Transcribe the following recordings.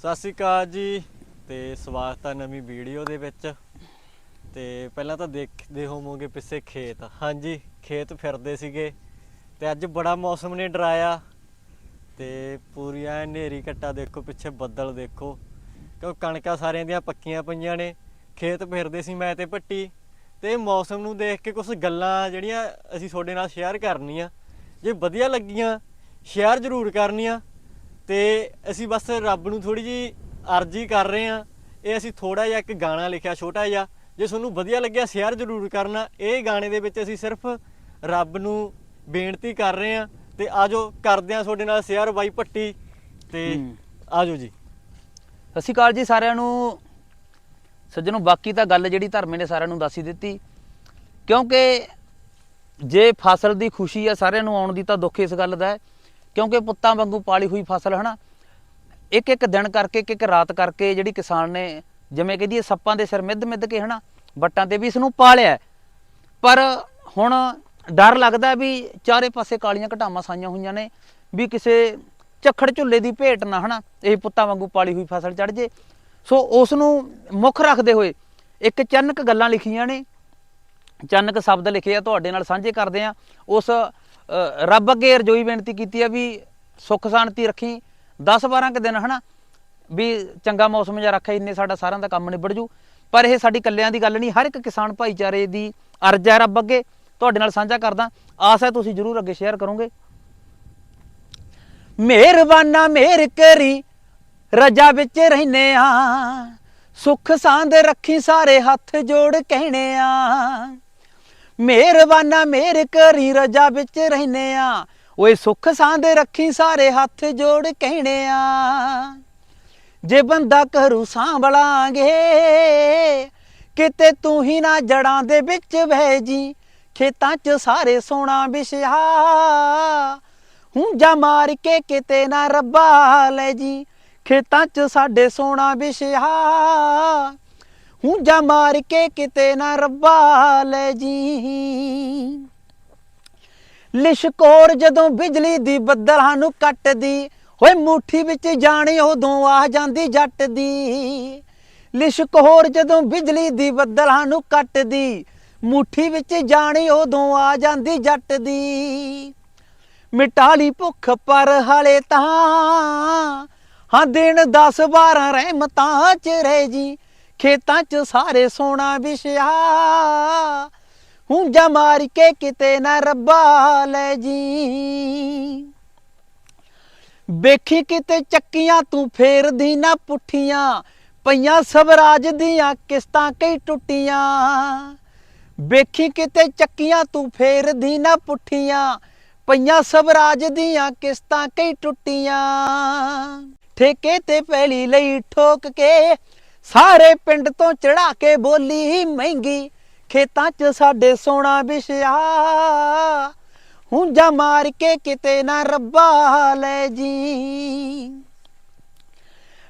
ਸਤਿ ਸ਼੍ਰੀ ਅਕਾਲ ਜੀ ਤੇ ਸਵਾਗਤ ਹੈ ਨਵੀਂ ਵੀਡੀਓ ਦੇ ਵਿੱਚ। ਤੇ ਪਹਿਲਾਂ ਤਾਂ ਦੇਖਦੇ ਹੋਵੋਗੇ ਪਿੱਛੇ ਖੇਤ। ਹਾਂਜੀ, ਖੇਤ ਫਿਰਦੇ ਸੀਗੇ ਤੇ ਅੱਜ ਬੜਾ ਮੌਸਮ ਨੇ ਡਰਾਇਆ। ਤੇ ਪੂਰੀ ਐ ਹਨੇਰੀ ਕੱਟਾ ਦੇਖੋ, ਪਿੱਛੇ ਬੱਦਲ ਦੇਖੋ। ਕਿਉਂ ਕਣਕਾਂ ਸਾਰਿਆਂ ਦੀਆਂ ਪੱਕੀਆਂ ਪਈਆਂ ਨੇ। ਖੇਤ ਫਿਰਦੇ ਸੀ ਮੈਂ ਤੇ ਪੱਟੀ ਤੇ ਮੌਸਮ ਨੂੰ ਦੇਖ ਕੇ ਕੁਝ ਗੱਲਾਂ ਜਿਹੜੀਆਂ ਅਸੀਂ ਤੁਹਾਡੇ ਨਾਲ ਸ਼ੇਅਰ ਕਰਨੀਆਂ, ਜੇ ਵਧੀਆ ਲੱਗੀਆਂ ਸ਼ੇਅਰ ਜ਼ਰੂਰ ਕਰਨੀਆਂ। ਤੇ ਅਸੀਂ ਬਸ ਰੱਬ ਨੂੰ ਥੋੜੀ ਜੀ ਅਰਜ਼ੀ ਕਰ ਰਹੇ ਆ ਇਹ ਅਸੀਂ ਥੋੜਾ ਜਿਹਾ ਇੱਕ ਗਾਣਾ ਲਿਖਿਆ ਛੋਟਾ ਜਿਹਾ ਜੇ ਤੁਹਾਨੂੰ ਵਧੀਆ ਲੱਗਿਆ ਸ਼ੇਅਰ ਜ਼ਰੂਰ ਕਰਨਾ। ਇਹ ਗਾਣੇ ਦੇ ਵਿੱਚ ਅਸੀਂ ਸਿਰਫ ਰੱਬ ਨੂੰ ਬੇਨਤੀ ਕਰ ਰਹੇ ਆ ਤੇ ਆਜੋ ਕਰਦੇ ਆ ਤੁਹਾਡੇ ਨਾਲ ਸ਼ੇਅਰ ਬਾਈ ਭੱਟੀ ਤੇ। ਆਜੋ ਜੀ। ਸਤਿ ਸ਼੍ਰੀ ਅਕਾਲ ਜੀ ਸਾਰਿਆਂ ਨੂੰ। ਸੱਜਣੋ ਬਾਕੀ ਤਾਂ ਗੱਲ ਜਿਹੜੀ ਧਰਮੇ ਨੇ ਸਾਰਿਆਂ ਨੂੰ ਦੱਸ ਹੀ ਦਿੱਤੀ। ਕਿਉਂਕਿ ਜੇ ਫਸਲ ਦੀ ਖੁਸ਼ੀ ਆ ਸਾਰਿਆਂ ਨੂੰ ਆਉਣ ਦੀ ਤਾਂ ਦੁੱਖ ਇਸ ਗੱਲ ਦਾ ਹੈ। ਕਿਉਂਕਿ ਪੁੱਤਾਂ ਵਾਂਗੂ ਪਾਲੀ ਹੋਈ ਫਸਲ, ਹਨਾ? ਇੱਕ ਇੱਕ ਦਿਨ ਕਰਕੇ ਇੱਕ ਇੱਕ ਰਾਤ ਕਰਕੇ ਜਿਹੜੀ ਕਿਸਾਨ ਨੇ, ਜਿਵੇਂ ਕਹਦੀ ਸੱਪਾਂ ਦੇ ਸਿਰ ਮਿੱਧ ਮਿੱਧ ਕੇ, ਹਨਾ? ਵੱਟਾਂ ਤੇ ਵੀ ਇਸ ਨੂੰ ਪਾਲਿਆ ਪਰ ਹੁਣ ਡਰ ਲੱਗਦਾ ਵੀ ਚਾਰੇ ਪਾਸੇ ਕਾਲੀਆਂ ਘਟਾਵਾਂ ਸਾਈਆਂ ਹੋਈਆਂ ਨੇ, ਵੀ ਕਿਸੇ ਝੱਖੜ ਝੁੱਲੇ ਦੀ ਭੇਟ ਨਾ, ਹਨਾ? ਇਹ ਪੁੱਤਾਂ ਵਾਂਗੂ ਪਾਲੀ ਹੋਈ ਫਸਲ ਚੜ ਜੇ। ਸੋ ਉਸ ਨੂੰ ਮੁੱਖ ਰੱਖਦੇ ਹੋਏ ਇੱਕ ਚੰਨਕ ਗੱਲਾਂ ਲਿਖੀਆਂ ਨੇ। ਚੰਨਕ ਸ਼ਬਦ ਲਿਖੇ ਆ, ਤੁਹਾਡੇ ਨਾਲ ਸਾਂਝੇ ਕਰਦੇ ਆ। ਉਸ ਰੱਬ ਅੱਗੇ ਰਜੋਈ ਬੇਨਤੀ ਕੀਤੀ ਆ ਵੀ ਸੁੱਖ ਸ਼ਾਂਤੀ ਰੱਖੀ। 10 12 ਕੁ ਦਿਨ ਹਨਾ, ਵੀ ਚੰਗਾ ਮੌਸਮ ਜਿਹਾ ਰੱਖੇ, ਇੰਨੇ ਸਾਡਾ ਸਾਰਿਆਂ ਦਾ ਕੰਮ ਨਿਬੜ ਜੂ। ਪਰ ਇਹ ਸਾਡੀ ਕੱਲਿਆਂ ਦੀ ਗੱਲ ਨਹੀਂ, ਹਰ ਇੱਕ ਕਿਸਾਨ ਭਾਈਚਾਰੇ ਦੀ ਅਰਜ਼ ਹੈ ਰੱਬ ਅੱਗੇ। ਤੁਹਾਡੇ ਨਾਲ ਸਾਂਝਾ ਕਰਦਾ, ਆਸ ਹੈ ਤੁਸੀਂ ਜਰੂਰ ਅੱਗੇ ਸ਼ੇਅਰ ਕਰੋਗੇ। ਮਿਹਰਬਾਨਾ, ਮਿਹਰ ਕਰੀ, ਰਜਾ ਵਿੱਚ ਰਹਿਨੇ ਆ। ਸੁਖ ਸਾਂਦ ਰੱਖੀ, ਸਾਰੇ ਹੱਥ ਜੋੜ ਕਹਿਣੇ ਆ। ਮਿਹਰਬਾਨਾ, ਮਿਹਰ ਕਰੀ ਰਜਾ ਵਿੱਚ ਰਹਿਨੇ ਆ। ਓਏ ਸੁੱਖ ਸਾਂਦੇ ਰੱਖੀ ਸਾਰੇ ਹੱਥ ਜੋੜ ਕਹਿਣੇ ਆ। ਜੇ ਬੰਦਾ ਕਰੂ ਸਾਂਭਲਾਂਗੇ, ਕਿਤੇ ਤੂੰ ਹੀ ਨਾ ਜੜਾਂ ਦੇ ਵਿੱਚ ਬਹਿ ਜੀ, ਖੇਤਾਂ 'ਚ ਸਾਰੇ ਸੋਨਾ ਵਿਛਿਆ ਹੂੰ ਜਾ ਮਾਰ ਕੇ ਕਿਤੇ ਨਾ ਰੱਬਾ ਲੈ ਜੀ, ਖੇਤਾਂ 'ਚ ਸਾਡੇ ਸੋਨਾ ਵਿਛਿਆ ਹੂੰ ਮਾਰ ਕੇ ਕਿਤੇ ਨਾ ਰੱਬਾ ਲੈ ਜੀ। ਲਿਸ਼ਕੋਰ ਜਦੋਂ ਬਿਜਲੀ ਦੀ ਬੱਦਲਾਂ ਨੂੰ ਕੱਟਦੀ ਹੋਏ ਮੁੱਠੀ ਵਿੱਚ ਜਾਣੀ ਉਦੋਂ ਆ ਜਾਂਦੀ ਜੱਟ ਦੀ। ਲਿਸ਼ਕੋਰ ਜਦੋਂ ਬਿਜਲੀ ਦੀ ਬੱਦਲਾਂ ਨੂੰ ਕੱਟਦੀ, ਮੁਠੀ ਵਿੱਚ ਜਾਣੀ ਉਦੋਂ ਆ ਜਾਂਦੀ ਜੱਟ ਦੀ। ਮਿਟਾਲੀ ਭੁੱਖ ਪਰ ਹਲੇ ਤਾਂ, ਹਾਂ ਦਿਨ 10 12 ਰਹਿਮਤਾਂ ਚ ਰਹਿ ਜੀ। ਖੇਤਾਂ ਚ ਸਾਰੇ ਸੋਨਾ ਵਿਛਿਆ। ਹੂੰ ਮਾਰ ਕੇ ਕਿਤੇ ਨਾ ਰੱਬਾ ਲੈ ਜੀ। ਵੇਖੀ ਕਿਤੇ ਚੱਕੀਆਂ ਤੂੰ ਫੇਰਦੀ ਨਾ ਪੁੱਠੀਆਂ, ਪਈਆਂ ਸਵਰਾਜ ਦੀਆਂ ਕਿਸ਼ਤਾਂ ਕਈ ਟੁੱਟੀਆਂ। ਵੇਖੀ ਕਿਤੇ ਚੱਕੀਆਂ ਤੂੰ ਫੇਰਦੀ ਨਾ ਪੁੱਠੀਆਂ, ਪਈਆਂ ਸਵਰਾਜ ਦੀਆਂ ਕਿਸ਼ਤਾਂ ਕਈ ਟੁੱਟੀਆਂ। ਠੇਕੇ ਤੇ ਪੈਲੀ ਲਈ ਠੋਕ ਕੇ ਸਾਰੇ ਪਿੰਡ ਤੋਂ ਚੜਾ ਕੇ ਬੋਲੀ ਮਹਿੰਗੀ, ਖੇਤਾਂ 'ਚ ਸਾਡੇ ਸੋਨਾ ਵਿਛਿਆ। ਹੁੰਜਾ ਮਾਰ ਕੇ ਕਿਤੇ ਨਾ ਰੱਬਾ ਲੈ ਜੀ।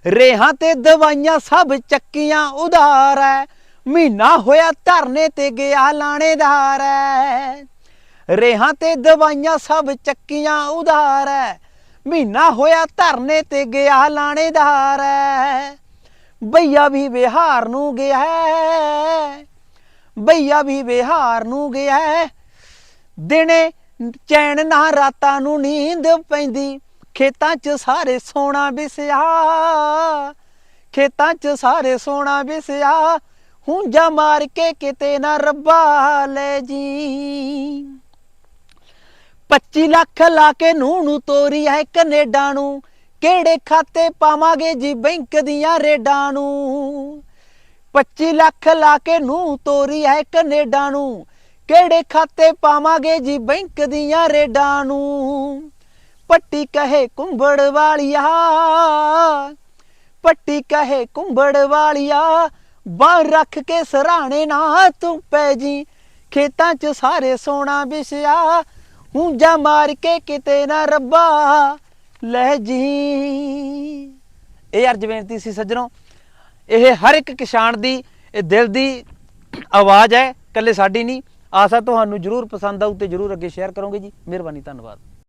ਰੇਹਾਂ ਤੇ ਦਵਾਈਆਂ ਸਭ ਚੱਕੀਆਂ ਉਧਾਰ ਐ। ਮਹੀਨਾ ਹੋਇਆ ਧਰਨੇ ਤੇ ਗਿਆ ਲਾਣੇਦਾਰ ਐ। ਰੇਹਾਂ ਤੇ ਦਵਾਈਆਂ ਸਭ ਚੱਕੀਆਂ ਉਧਾਰ ਐ। ਮਹੀਨਾ ਹੋਇਆ ਧਰਨੇ ਤੇ ਗਿਆ ਲਾਣੇਦਾਰ ਐ। ਬਈਆ ਵੀ ਵਿਹਾਰ ਨੂੰ ਗਿਆ ਹੈ। ਬਈਆ ਵੀ ਵਿਹਾਰ ਨੂੰ ਗਿਆ ਹੈ। ਦਿਨੇ ਚੈਨ ਨਾ ਰਾਤਾਂ ਨੂੰ ਨੀਂਦ ਪੈਂਦੀ। ਖੇਤਾਂ 'ਚ ਸਾਰੇ ਸੋਨਾ ਵਿਸਿਆ ਖੇਤਾਂ 'ਚ ਸਾਰੇ ਸੋਨਾ ਵਿਸਿਆ ਹੁੰਜਾ ਮਾਰ ਕੇ ਕਿਤੇ ਨਾ ਰੱਬਾ ਲੈ ਜੀ। 25 ਲੱਖ ਲਾ ਕੇ ਨੂੰ ਨੂੰ ਤੋਰੀ ਹੈ ਕੈਨੇਡਾ ਨੂੰ। ਕਿਹੜੇ ਖਾਤੇ ਪਾਵਾਂਗੇ ਜੀ ਬੈਂਕ ਦੀਆਂ ਰੇਡਾਂ ਨੂੰ? 25 ਲੱਖ ਲਾ ਕੇ ਨੂੰ ਤੋਰੀ ਹੈ ਕੈਨੇਡਾ ਨੂੰ। ਕਿਹੜੇ ਖਾਤੇ ਪਾਵਾਂਗੇ ਜੀ ਬੈਂਕ ਦੀਆਂ ਰੇਡਾਂ ਨੂੰ? ਪੱਟੀ ਕਹੇ ਕੁੰਬੜ ਵਾਲੀਆ, ਪੱਟੀ ਕਹੇ ਕੁੰਬੜ ਵਾਲੀਆ ਬਾਹਰ ਰੱਖ ਕੇ ਸਰਾਣੇ ਨਾ ਤੂੰ ਪੈ ਜੀ। ਖੇਤਾਂ 'ਚ ਸਾਰੇ ਸੋਨਾ ਵਿਛਿਆ ਹੁੰਜਾ ਮਾਰ ਕੇ ਕਿਤੇ ਨਾ ਰੱਬਾ। ਲੈ ਜੀ। ਇਹ ਅਰਜ ਬੇਨਤੀ ਸੀ ਸੱਜਣੋ, ਇਹ ਹਰ ਇੱਕ ਕਿਸਾਨ ਦੀ, ਇਹ ਦਿਲ ਦੀ ਆਵਾਜ਼ ਹੈ ਕੱਲੇ ਸਾਡੀ ਨਹੀਂ। ਆਸਾ ਤੁਹਾਨੂੰ ਜਰੂਰ ਪਸੰਦ ਆਊ ਤੇ ਜਰੂਰ ਅੱਗੇ ਸ਼ੇਅਰ ਕਰੋਗੇ ਜੀ। ਮਿਹਰਬਾਨੀ, ਧੰਨਵਾਦ।